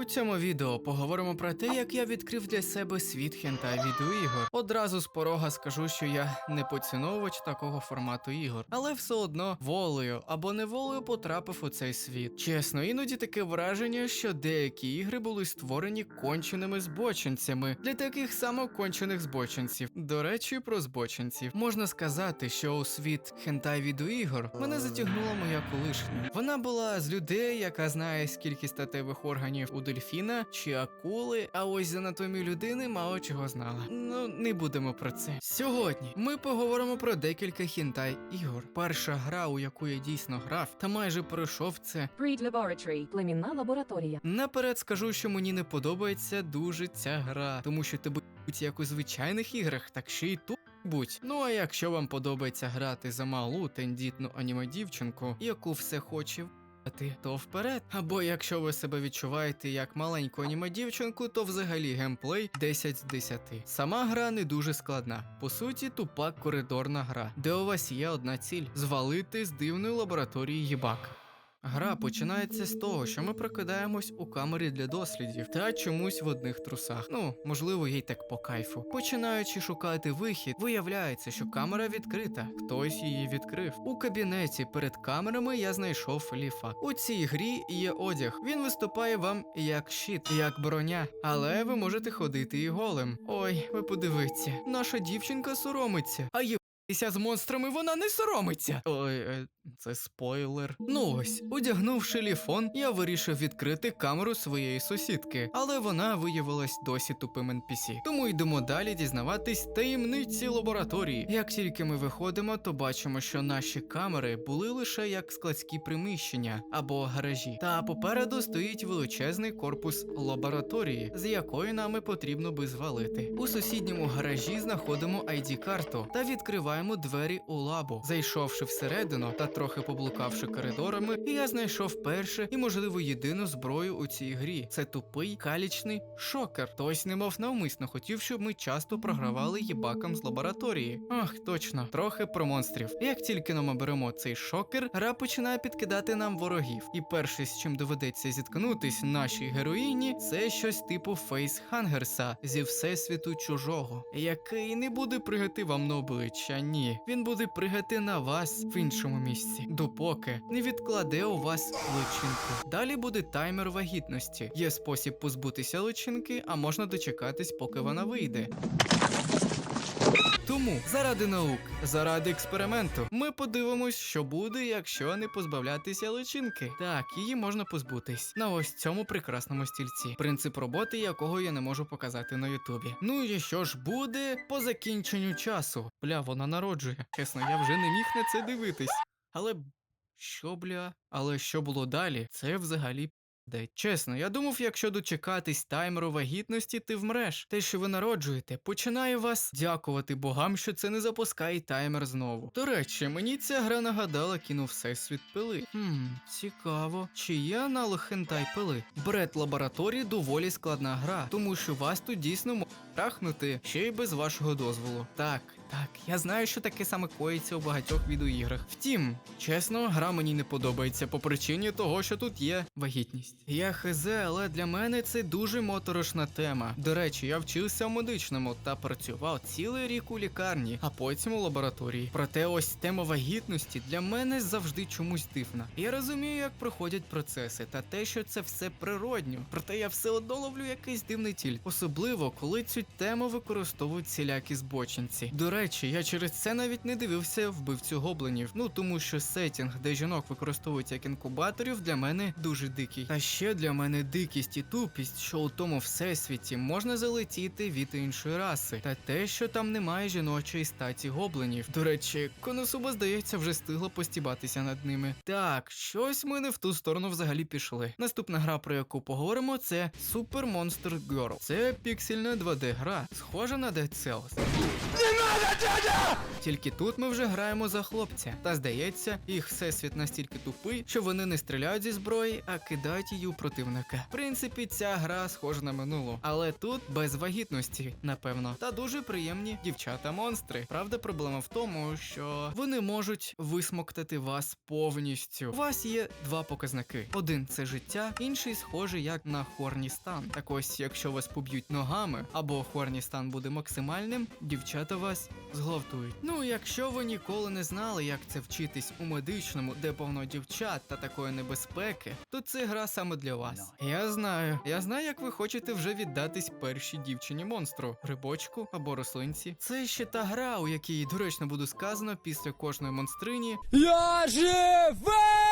У цьому відео поговоримо про те, як я відкрив для себе світ хентай відеоігор. Одразу з порога скажу, що я не поціновувач такого формату ігор, але все одно волею або неволею потрапив у цей світ. Чесно, іноді таке враження, що деякі ігри були створені конченими збочинцями для таких само кончених збочинців. До речі, про збочинців можна сказати, що у світ хентай відеоігор мене затягнула моя колишня. Вона була з людей, яка знає скільки статевих органів у дельфіна чи акули, а ось з анатомії людини мало чого знала. Ну, не будемо про це. Сьогодні ми поговоримо про декілька хентай ігор. Перша гра, у яку я дійсно грав, та майже пройшов це. Breed Laboratory – племінна лабораторія. Наперед скажу, що мені не подобається дуже ця гра, тому що будь як у звичайних іграх, так ще й тут. Будь. Ну а якщо вам подобається грати за малу тендітну аніме дівчинку, яку все хоче в***ти, то вперед. Або якщо ви себе відчуваєте як маленьку аніме дівчинку, то взагалі геймплей 10 з 10. Сама гра не дуже складна. По суті, тупа коридорна гра, де у вас є одна ціль звалити з дивної лабораторії їбак. Гра починається з того, що ми прокидаємось у камері для дослідів та чомусь в одних трусах. Ну, можливо, їй так по кайфу. Починаючи шукати вихід, виявляється, що камера відкрита. Хтось її відкрив. У кабінеті перед камерами я знайшов ліфа. У цій грі є одяг. Він виступає вам як щит, як броня, але ви можете ходити і голим. Ой, ви подивіться, наша дівчинка соромиться. А є з монстрами вона не соромиться. Ой, е, це спойлер. Ну ось, одягнувши ліфон, я вирішив відкрити камеру своєї сусідки, але вона виявилась досі тупим NPC. Тому йдемо далі дізнаватись таємниці лабораторії. Як тільки ми виходимо, то бачимо, що наші камери були лише як складські приміщення або гаражі. Та попереду стоїть величезний корпус лабораторії, з якої нами потрібно би звалити. У сусідньому гаражі знаходимо ID-карту та відкриваємо двері у лабу. Зайшовши всередину та трохи поблукавши коридорами, я знайшов перше і, можливо, єдину зброю у цій грі. Це тупий калічний шокер. Хтось немов навмисно хотів, щоб ми часто програвали їбакам з лабораторії. Ах, точно, трохи про монстрів. Як тільки ми беремо цей шокер, гра починає підкидати нам ворогів. І перше, з чим доведеться зіткнутись нашій героїні, це щось типу фейсхангерса зі всесвіту чужого, який не буде пригати вам на обличчя. Ні, він буде пригати на вас в іншому місці, допоки не відкладе у вас личинку. Далі буде таймер вагітності. Є спосіб позбутися личинки, а можна дочекатись, поки вона вийде. Тому заради наук, заради експерименту, ми подивимось, що буде, якщо не позбавлятися личинки. Так, її можна позбутись на ось цьому прекрасному стільці, принцип роботи якого я не можу показати на Ютубі. Ну і що ж буде по закінченню часу? Бля, вона народжує. Чесно, я вже не міг на це дивитись. Але що, бля? Але що було далі? Це взагалі де чесно, я думав, якщо дочекатись таймеру вагітності, ти вмреш. Те, що ви народжуєте, починає вас дякувати богам, що це не запускає таймер знову. До речі, мені ця гра нагадала кіно Всесвіт пили. Хм, цікаво. Чи є аналог хентай пили? Бред лабораторії доволі складна гра, тому що вас тут дійсно можуть трахнути ще й без вашого дозволу. Так. Так, я знаю, що таке саме коїться у багатьох відеоіграх. Втім, чесно, гра мені не подобається по причині того, що тут є вагітність. Я хз, але для мене це дуже моторошна тема. До речі, я вчився в медичному та працював цілий рік у лікарні, а потім у лабораторії. Проте ось тема вагітності для мене завжди чомусь дивна. Я розумію, як проходять процеси, та те, що це все природньо. Проте я все одно ловлю якийсь дивний тіль. Особливо, коли цю тему використовують всілякі збочинці. До речі, я через це навіть не дивився вбивцю гоблинів. Ну тому що сетінг, де жінок використовують як інкубаторів, для мене дуже дикий. Та ще для мене дикість і тупість, що у тому всесвіті можна залетіти від іншої раси, та те, що там немає жіночої статі гоблинів. До речі, Коносуба, здається, вже встигла постібатися над ними. Так, щось ми не в ту сторону взагалі пішли. Наступна гра, про яку поговоримо, це Super Monster Girl. Це піксельна 2D гра, схожа на Dead Cells. Тільки тут ми вже граємо за хлопця. Та здається, їх всесвіт настільки тупий, що вони не стріляють зі зброї, а кидають її у противника. В принципі, ця гра схожа на минулу, але тут без вагітності, напевно. Та дуже приємні дівчата-монстри. Правда, проблема в тому, що вони можуть висмоктати вас повністю. У вас є два показники: один це життя, інший схожий як на хорні стан. Так ось, якщо вас поб'ють ногами або хорні стан буде максимальним, дівчата вас зґвалтують. Ну, якщо ви ніколи не знали, як це вчитись у медичному, де повно дівчат та такої небезпеки, то це гра саме для вас. Я знаю, я знаю, як ви хочете вже віддатись першій дівчині монстру, грибочку або рослинці. Це ще та гра, у якій доречно буде сказано після кожної монстрині. Я живий!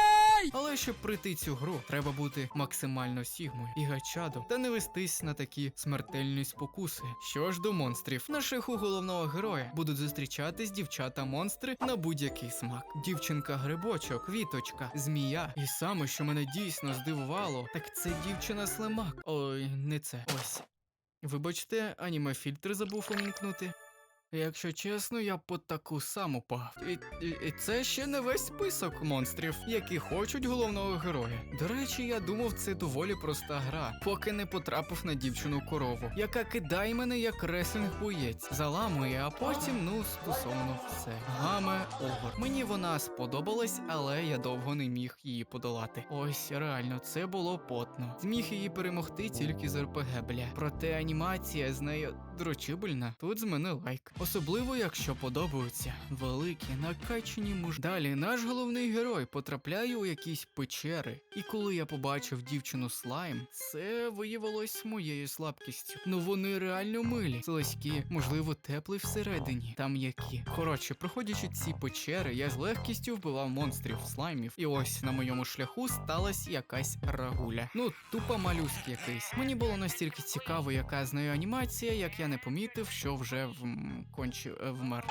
Щоб пройти цю гру, треба бути максимально сігмою і гачадом та не вестись на такі смертельні спокуси. Що ж до монстрів, на шляху головного героя будуть зустрічатись дівчата-монстри на будь-який смак. Дівчинка-грибочок, квіточка, змія. І саме, що мене дійсно здивувало, так це дівчина слимак. Ой, не це. Ось. Вибачте, аніме фільтр забув увімкнути. Якщо чесно, я по таку саму пав. І, і, і це ще не весь список монстрів, які хочуть головного героя. До речі, я думав, це доволі проста гра, поки не потрапив на дівчину корову, яка кидає мене як реслінг боєць, заламує, а потім, ну, стосовно все. Гаме Огор. Мені вона сподобалась, але я довго не міг її подолати. Ось реально, це було потно. Зміг її перемогти тільки з РПГ, бля. Проте анімація з нею дрочибельна. Тут з мене лайк. Особливо, якщо подобаються великі, накачані муж. Далі наш головний герой потрапляє у якісь печери. І коли я побачив дівчину слайм, це виявилось моєю слабкістю. Ну вони реально милі, слизькі, можливо, теплі всередині, та м'які. Коротше, проходячи ці печери, я з легкістю вбивав монстрів, слаймів. І ось на моєму шляху сталася якась рагуля. Ну, тупо малюск якийсь. Мені було настільки цікаво, яка з нею анімація, як я не помітив, що вже в кончі е, вмер.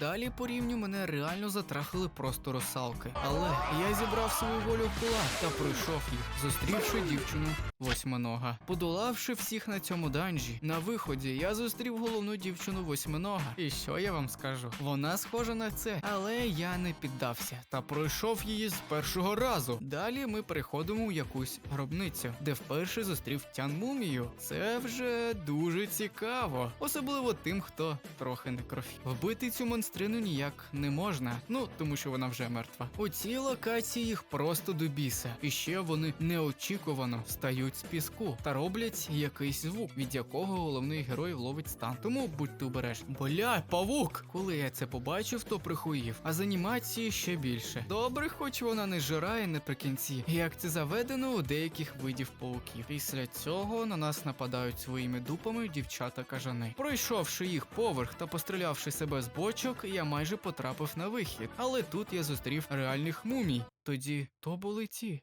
Далі по рівню мене реально затрахали просто русалки. Але я зібрав свою волю в кулак та пройшов їх, зустрівши дівчину восьминога. Подолавши всіх на цьому данжі, на виході я зустрів головну дівчину восьминога. І що я вам скажу? Вона схожа на це, але я не піддався та пройшов її з першого разу. Далі ми переходимо у якусь гробницю, де вперше зустрів тян мумію. Це вже дуже цікаво, особливо тим, хто трохи некрофі. Вбити цю монстрину ніяк не можна, ну тому що вона вже мертва. У цій локації їх просто до біса, і ще вони неочікувано встають з піску та роблять якийсь звук, від якого головний герой ловить стан. Тому будьте обережні. Бля, павук! Коли я це побачив, то прихуїв. А з анімації ще більше. Добре, хоч вона не жирає наприкінці, як це заведено у деяких видів пауків. Після цього на нас нападають своїми дупами дівчата кажани. Пройшовши їх поверх та пострілявши себе з бочок, я майже потрапив на вихід. Але тут я зустрів реальних мумій. Тоді то були ті.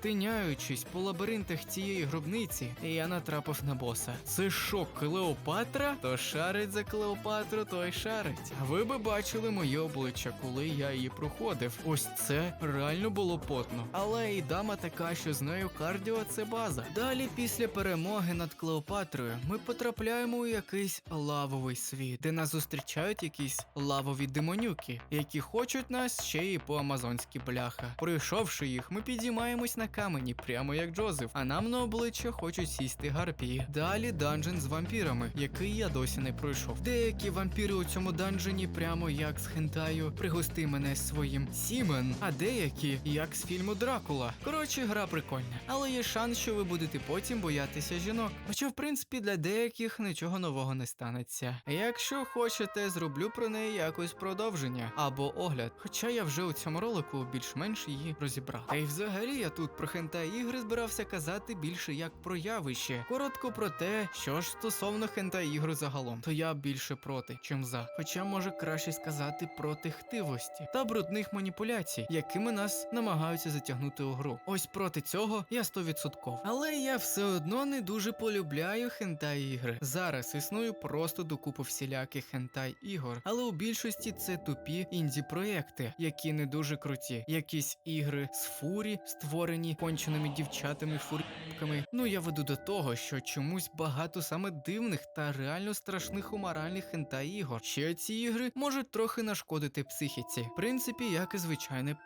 Тиняючись по лабіринтах цієї гробниці, я натрапив на боса. Це що, Клеопатра? То шарить за Клеопатру, той шарить. Ви би бачили моє обличчя, коли я її проходив. Ось це реально було потно. Але і дама така, що з нею кардіо це база. Далі, після перемоги над Клеопатрою, ми потрапляємо у якийсь лавовий світ, де нас зустрічають якісь лавові демонюки, які хочуть нас ще і по амазонськи бляха. Пройшовши їх, ми підіймаємось на камені, прямо як Джозеф, а нам на обличчя хочуть сісти гарпії. Далі данжен з вампірами, який я досі не пройшов. Деякі вампіри у цьому данжені, прямо як з хентаю, пригости мене своїм сімен, а деякі як з фільму Дракула. Коротше, гра прикольна, але є шанс, що ви будете потім боятися жінок. Хоча, в принципі, для деяких нічого нового не станеться. Якщо хочете, зроблю про неї якось продовження або огляд. Хоча я вже у цьому ролику більш-менш її розібрав. Та й взагалі я тут про хентай ігри збирався казати більше як про явище. Коротко про те, що ж стосовно хентай ігор загалом, то я більше проти, чим за. Хоча може краще сказати проти хтивості та брудних маніпуляцій, якими нас намагаються затягнути у гру. Ось проти цього я 100%. Але я все одно не дуже полюбляю хентай ігри. Зараз існую просто докупу всіляких хентай ігор, але у більшості це тупі інді проекти, які не дуже круті. Якісь ігри з фурі, створені поєднанні конченими дівчатами фурками. Ну я веду до того, що чомусь багато саме дивних та реально страшних уморальних хентай ігор. Ще ці ігри можуть трохи нашкодити психіці, в принципі, як і звичайне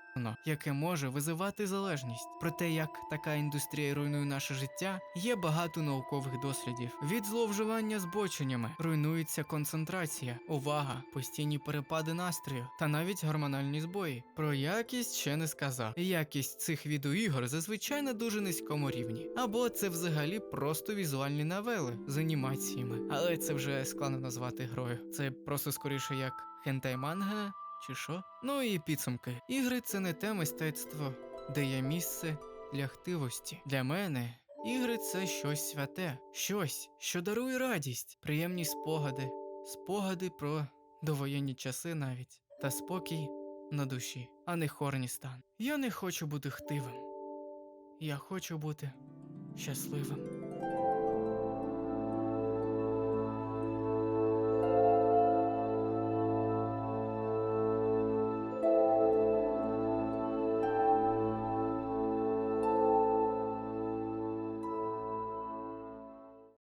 яке може визивати залежність. Про те, як така індустрія руйнує наше життя, є багато наукових дослідів. Від зловживання збоченнями руйнується концентрація, увага, постійні перепади настрою та навіть гормональні збої. Про якість ще не сказав. Якість цих відеоігор зазвичай на дуже низькому рівні. Або це взагалі просто візуальні новели з анімаціями. Але це вже складно назвати грою. Це просто скоріше як хентай манга чи що? Ну і підсумки. Ігри це не те мистецтво, де є місце для хтивості. Для мене ігри це щось святе, щось, що дарує радість, приємні спогади, спогади про довоєнні часи навіть, та спокій на душі, а не хорні стан. Я не хочу бути хтивим. Я хочу бути щасливим.